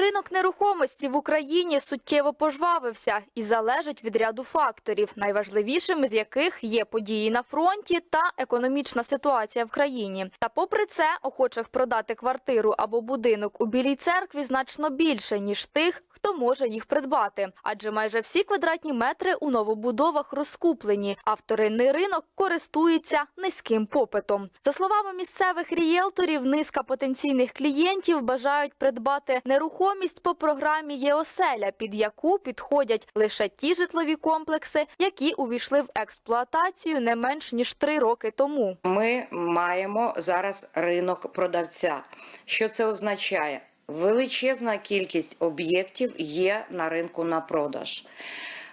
Ринок нерухомості в Україні суттєво пожвавився і залежить від ряду факторів, найважливішими з яких є події на фронті та економічна ситуація в країні. Та попри це, охочих продати квартиру або будинок у Білій церкві значно більше ніж тих, хто може їх придбати. Адже майже всі квадратні метри у новобудовах розкуплені, а вторинний ринок користується низьким попитом. За словами місцевих рієлторів, низка потенційних клієнтів бажають придбати нерухомість по програмі ЄОСЕЛЯ, під яку підходять лише ті житлові комплекси, які увійшли в експлуатацію не менш ніж три роки тому. Ми маємо зараз ринок продавця. Що це означає? Величезна кількість об'єктів є на ринку на продаж.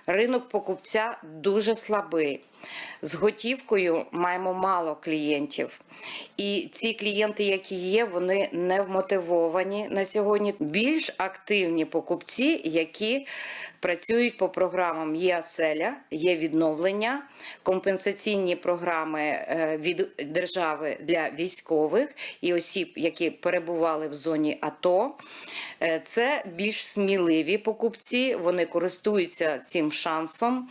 Ринок покупця дуже слабий. З готівкою маємо мало клієнтів. І ці клієнти, які є, вони не вмотивовані на сьогодні. Більш активні покупці, які працюють по програмам є оселя, є відновлення, компенсаційні програми е, від держави для військових і осіб, які перебували в зоні АТО. Е, Це більш сміливі покупці, вони користуються цим шансом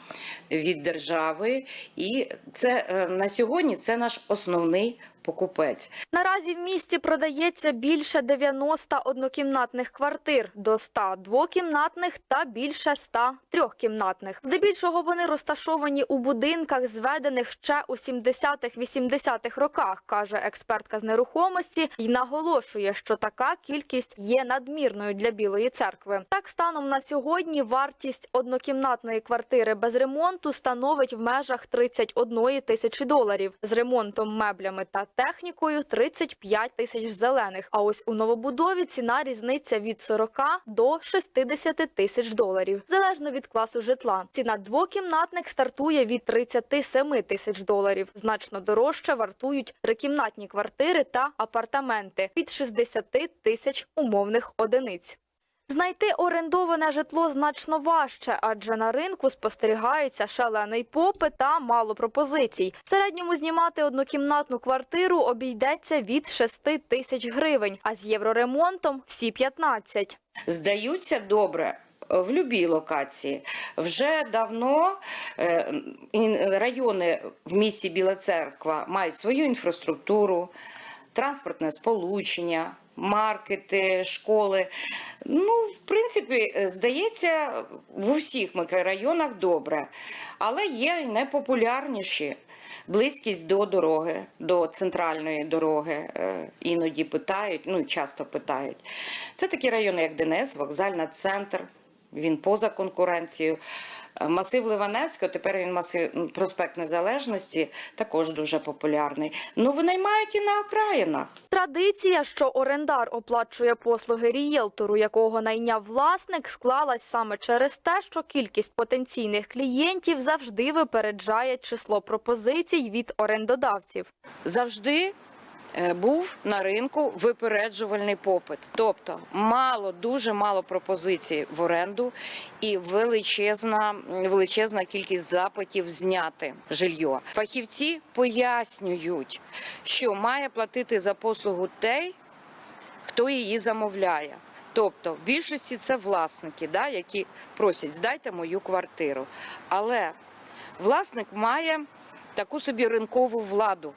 від держави, і це е, на сьогодні це наш основний покупець. Наразі в місті продається більше 90 однокімнатних квартир, до 100 двокімнатних та більше 100 трьохкімнатних. Здебільшого вони розташовані у будинках, зведених ще у 70-х-80-х роках, каже експертка з нерухомості, і наголошує, що така кількість є надмірною для Білої церкви. Так, станом на сьогодні вартість однокімнатної квартири без ремонту становить в межах 31 тисячі доларів з ремонтом, меблями та технікою 35 тисяч зелених. А ось у новобудові ціна різниця від 40 до 60 тисяч доларів, залежно від класу житла. Ціна двокімнатних стартує від 37 тисяч доларів. Значно дорожче вартують трикімнатні квартири та апартаменти від 60 тисяч умовних одиниць. Знайти орендоване житло значно важче, адже на ринку спостерігається шалений попит та мало пропозицій. В середньому знімати однокімнатну квартиру обійдеться від 6 тисяч гривень, а з євроремонтом всі 15. Здаються добре. В будь-якій локації вже давно е, райони в місті Біла Церква мають свою інфраструктуру, транспортне сполучення, маркети, школи. Ну, принципі, е, здається, в усіх мікрорайонах добре, але є й найпопулярніші. Близькість до дороги, до центральної дороги. е, Іноді питають, ну часто питають. Це такі райони, як ДНС, вокзальна центр. Він поза конкуренцією. Масив Ливаневського, тепер він масив проспект Незалежності, також дуже популярний. Ну, винаймають і на окраїнах. Традиція, що орендар оплачує послуги рієлтору, якого найняв власник, склалась саме через те, що кількість потенційних клієнтів завжди випереджає число пропозицій від орендодавців. завжди був на ринку випереджувальний попит. Тобто мало, дуже мало пропозицій в оренду і величезна, величезна кількість запитів зняти жилье. Фахівці пояснюють, що має платити за послугу той, хто її замовляє. Тобто, в більшості це власники, да, які просять здайте мою квартиру. Але власник має таку собі ринкову владу.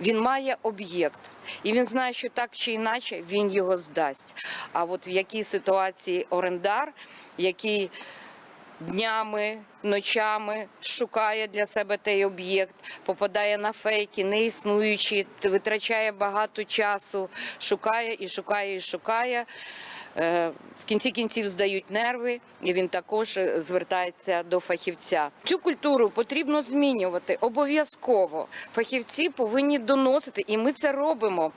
Він має об'єкт, і він знає, що так чи інакше він його здасть. А от в якій ситуації орендар, який днями, ночами шукає для себе той об'єкт, попадає на фейки, неіснуючі, витрачає багато часу, шукає і шукає і шукає. Е, В кінці кінців здають нерви, і він також е, звертається до фахівця. Цю культуру потрібно змінювати обов'язково. Фахівці повинні доносити, і ми це робимо.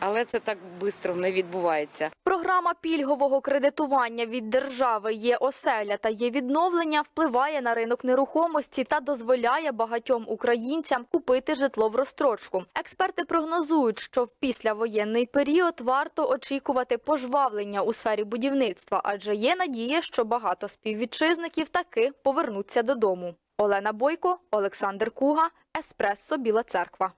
Але це так швидко не відбувається. Програма пільгового кредитування від держави є оселя та є відновлення впливає на ринок нерухомості та дозволяє багатьом українцям купити житло в розстрочку. Експерти прогнозують, що в післявоєнний період варто очікувати пожвавлення у сфері будівництва, адже є надія, що багато співвітчизників таки повернуться додому. Олена Бойко, Олександр Куга, Еспресо Біла Церква.